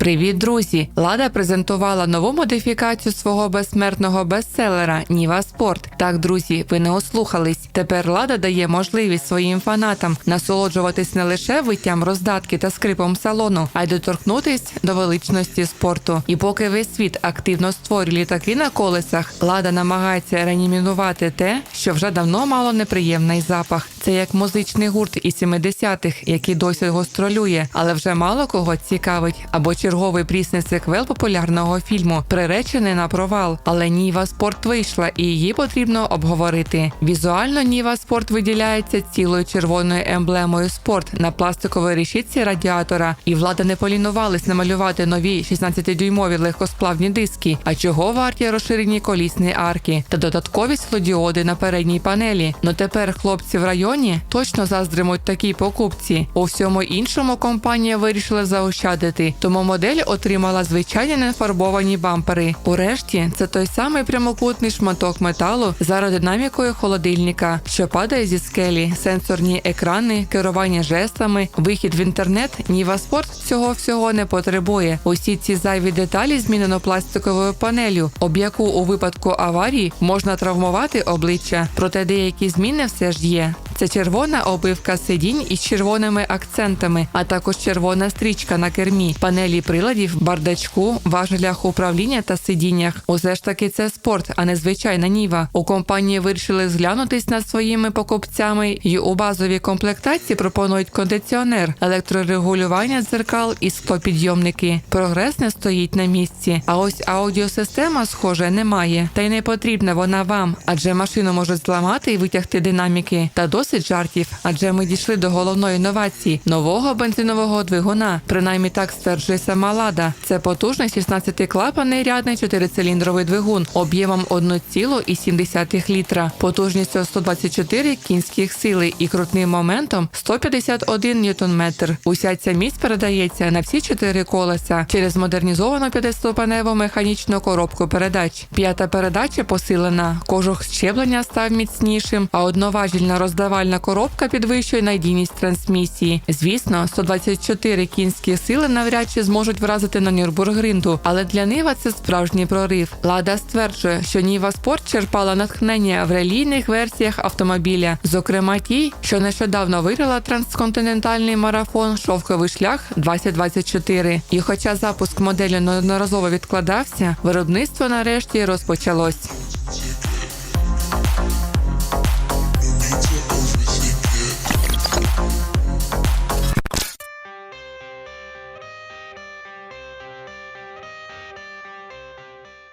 Привіт, друзі! Лада презентувала нову модифікацію свого безсмертного бестселера Ніва Спорт. Так, друзі, ви не ослухались. Тепер Лада дає можливість своїм фанатам насолоджуватись не лише виттям роздатки та скрипом салону, а й доторкнутись до величності спорту. І поки весь світ активно створює літаки на колесах, Лада намагається реанімінувати те, що вже давно мало неприємний запах. Це як музичний гурт із 70-х, який досі гостролює, але вже мало кого цікавить, або черговий прісний сиквел популярного фільму, приречений на провал. Але Ніва Спорт вийшла, і її потрібно обговорити. Візуально Ніва Спорт виділяється цілою червоною емблемою спорт на пластиковій решітці радіатора, і влада не полінувались намалювати нові 16-дюймові легкосплавні диски. А чого варті розширені колісні арки та додаткові світлодіоди на передній панелі? Ну тепер хлопці в районі точно заздримуть такій покупці. У всьому іншому компанія вирішила заощадити, тому модель отримала звичайні нефарбовані бампери. Урешті це той самий прямокутний шматок металу з аеродинамікою холодильника, що падає зі скелі, сенсорні екрани, керування жестами, вихід в інтернет. Ніва Спорт цього всього не потребує. Усі ці зайві деталі змінено пластиковою панелю, об яку у випадку аварії можна травмувати обличчя. Проте деякі зміни все ж є. Це червона обивка сидінь із червоними акцентами, а також червона стрічка на кермі, панелі приладів, бардачку, важелях управління та сидіннях. Усе ж таки це спорт, а не звичайна ніва. У компанії вирішили зглянутись над своїми покупцями і у базовій комплектації пропонують кондиціонер, електрорегулювання дзеркал і склопідйомники. Прогрес не стоїть на місці. А ось аудіосистема, схоже, немає. Та й не потрібна вона вам, адже машину можуть зламати і витягти динаміки. Та досить жартів, адже ми дійшли до головної інновації нового бензинового двигуна. Принаймні так стверджує сама лада. Це потужний 16-клапаний рядний чотирициліндровий двигун об'ємом 1,7 літра, потужністю 124 кінських сили і крутним моментом 151 ньютон-метр. Уся ця міць передається на всі чотири колеса через модернізовану п'ятиступеневу механічну коробку передач. П'ята передача посилена, кожух щеплення став міцнішим, а одноважільна роздавальна коробка підвищує надійність трансмісії. Звісно, 124 кінські сили навряд чи зможуть вразити на Нюрбургринду, але для Нива це справжній прорив. Лада стверджує, що Ніва Спорт черпала натхнення в релійних версіях автомобіля, зокрема тій, що нещодавно виграла трансконтинентальний марафон Шовковий шлях 2024. І хоча запуск моделі неодноразово відкладався, виробництво нарешті розпочалось.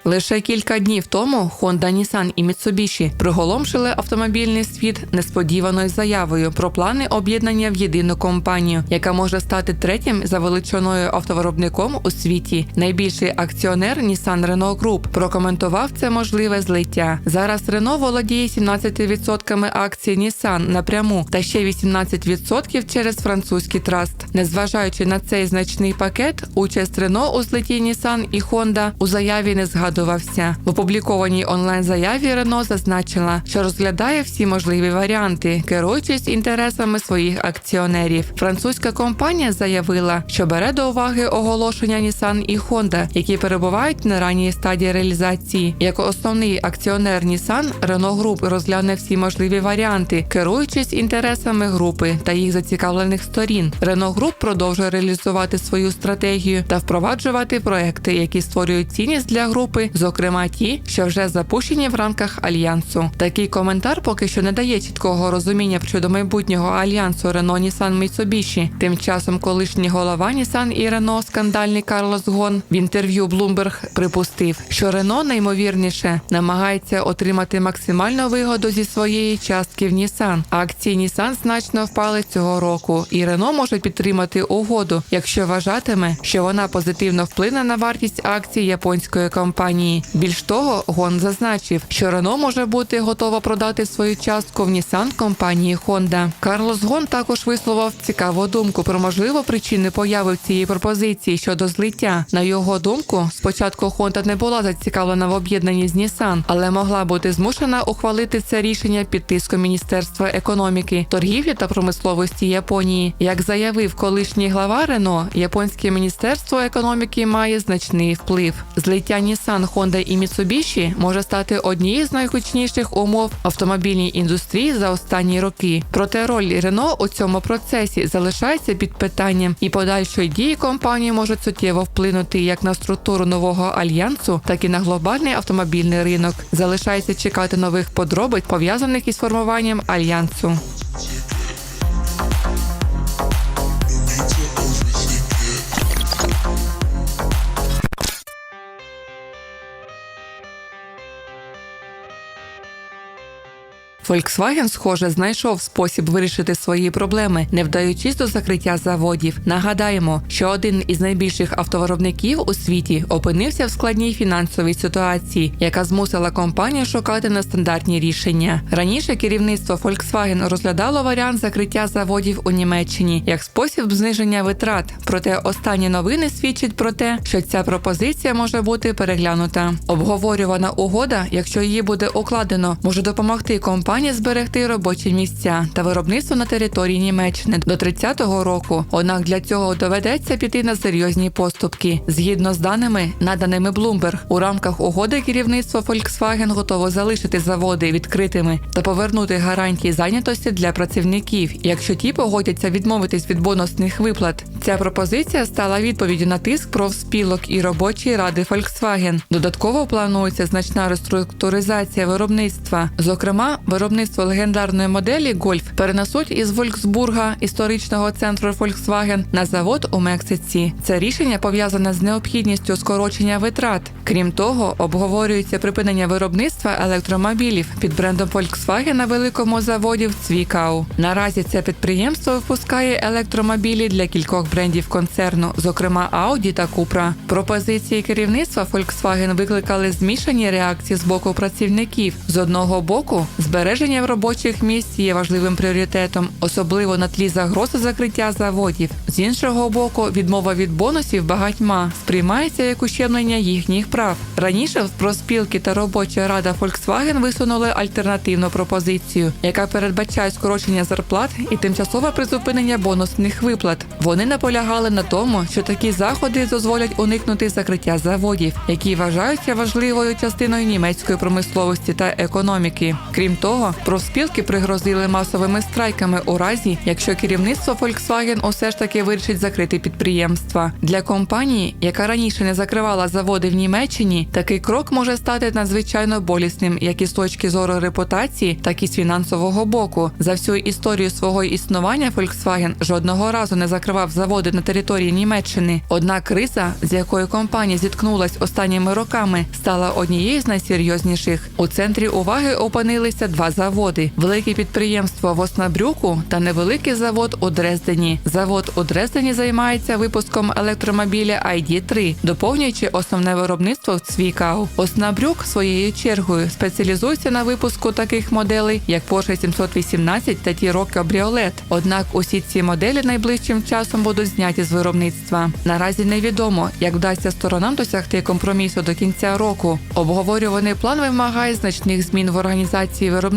Лише кілька днів тому Honda, Nissan і Mitsubishi приголомшили автомобільний світ несподіваною заявою про плани об'єднання в єдину компанію, яка може стати третім за величиною автовиробником у світі. Найбільший акціонер Nissan Renault Group прокоментував це можливе злиття. Зараз Renault володіє 17% акцій Nissan напряму та ще 18% через французький траст. Незважаючи на цей значний пакет, участь Renault у злитті Nissan і Honda у заяві не згадувався. В опублікованій онлайн-заяві Рено зазначила, що розглядає всі можливі варіанти, керуючись інтересами своїх акціонерів. Французька компанія заявила, що бере до уваги оголошення Nissan і Honda, які перебувають на ранній стадії реалізації. Як основний акціонер Nissan, Renault Group розгляне всі можливі варіанти, керуючись інтересами групи та їх зацікавлених сторін. Renault Group продовжує реалізувати свою стратегію та впроваджувати проекти, які створюють цінність для групи зокрема ті, що вже запущені в рамках альянсу. Такий коментар поки що не дає чіткого розуміння щодо майбутнього альянсу Рено Нісан Mitsubishi. Тим часом колишній голова Нісан і Рено скандальний Карлос Гон в інтерв'ю Bloomberg припустив, що Рено наймовірніше намагається отримати максимальну вигоду зі своєї частки в Нісан. Акції Нісан значно впали цього року, і Рено може підтримати угоду, якщо вважатиме, що вона позитивно вплине на вартість акцій японської компанії. Компанії. Більш того, Гон зазначив, що Рено може бути готова продати свою частку в Нісан компанії Honda. Карлос Гон також висловив цікаву думку про можливу причини появи цієї пропозиції щодо злиття. На його думку, спочатку Honda не була зацікавлена в об'єднанні з Нісан, але могла бути змушена ухвалити це рішення під тиском Міністерства економіки, торгівлі та промисловості Японії. Як заявив колишній глава Рено, японське міністерство економіки має значний вплив. Злиття Nissan, Honda і Mitsubishi може стати однією з найгучніших умов автомобільній індустрії за останні роки. Проте роль Рено у цьому процесі залишається під питанням, і подальшої дії компанії можуть суттєво вплинути як на структуру нового альянсу, так і на глобальний автомобільний ринок. Залишається чекати нових подробиць пов'язаних із формуванням альянсу. Volkswagen, схоже, знайшов спосіб вирішити свої проблеми, не вдаючись до закриття заводів. Нагадаємо, що один із найбільших автовиробників у світі опинився в складній фінансовій ситуації, яка змусила компанію шукати нестандартні рішення. Раніше керівництво Volkswagen розглядало варіант закриття заводів у Німеччині як спосіб зниження витрат. Проте останні новини свідчать про те, що ця пропозиція може бути переглянута. Обговорювана угода, якщо її буде укладено, може допомогти компанії зберегти робочі місця та виробництво на території Німеччини до 30-го року. Однак для цього доведеться піти на серйозні поступки. Згідно з даними, наданими Bloomberg, у рамках угоди керівництво Volkswagen готово залишити заводи відкритими та повернути гарантії зайнятості для працівників, якщо ті погодяться відмовитись від бонусних виплат. Ця пропозиція стала відповіддю на тиск профспілок і робочої ради Volkswagen. Додатково планується значна реструктуризація виробництва. Зокрема, виробництво легендарної моделі Golf перенесуть із Вольфсбурга, історичного центру Volkswagen, на завод у Мексиці. Це рішення пов'язане з необхідністю скорочення витрат. Крім того, обговорюється припинення виробництва електромобілів під брендом Volkswagen на великому заводі в Цвікау. Наразі це підприємство випускає електромобілі для кількох брендів концерну, зокрема Audi та Cupra. Пропозиції керівництва Volkswagen викликали змішані реакції з боку працівників. З одного боку, збереження робочих місць є важливим пріоритетом, особливо на тлі загрози закриття заводів. З іншого боку, відмова від бонусів багатьма сприймається як ущемлення їхніх прав. Раніше в проспілки та робоча рада Volkswagen висунули альтернативну пропозицію, яка передбачає скорочення зарплат і тимчасове призупинення бонусних виплат. Вони наполягали на тому, що такі заходи дозволять уникнути закриття заводів, які вважаються важливою частиною німецької промисловості та економіки. Крім того, профспілки пригрозили масовими страйками у разі, якщо керівництво Volkswagen усе ж таки вирішить закрити підприємства. Для компанії, яка раніше не закривала заводи в Німеччині, такий крок може стати надзвичайно болісним, як із точки зору репутації, так і з фінансового боку. За всю історію свого існування Volkswagen жодного разу не закривав заводи на території Німеччини. Однак криза, з якою компанія зіткнулась останніми роками, стала однією з найсерйозніших. У центрі уваги опинилися два заводи: велике підприємство в Оснабрюку та невеликий завод у Дрездені. Завод у Дрездені займається випуском електромобіля ID3, доповнюючи основне виробництво в Цвікау. Оснабрюк своєю чергою спеціалізується на випуску таких моделей, як Porsche 718 та T-Roc. Однак усі ці моделі найближчим часом будуть зняті з виробництва. Наразі невідомо, як вдасться сторонам досягти компромісу до кінця року. Обговорюваний план вимагає значних змін в організації виробництва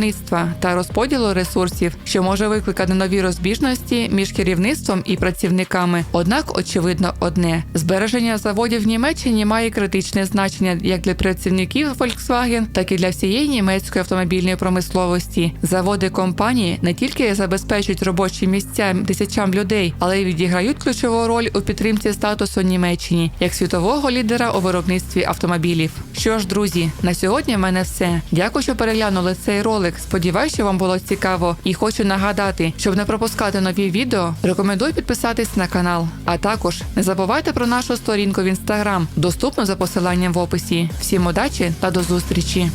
та розподілу ресурсів, що може викликати нові розбіжності між керівництвом і працівниками. Однак, очевидно, одне збереження заводів в Німеччині має критичне значення як для працівників Volkswagen, так і для всієї німецької автомобільної промисловості. Заводи компанії не тільки забезпечують робочі місця тисячам людей, але й відіграють ключову роль у підтримці статусу Німеччині як світового лідера у виробництві автомобілів. Що ж, друзі, на сьогодні в мене все. Дякую, що переглянули цей ролик. Сподіваюсь, що вам було цікаво, і хочу нагадати, щоб не пропускати нові відео, рекомендую підписатись на канал. А також не забувайте про нашу сторінку в інстаграм, доступну за посиланням в описі. Всім удачі та до зустрічі!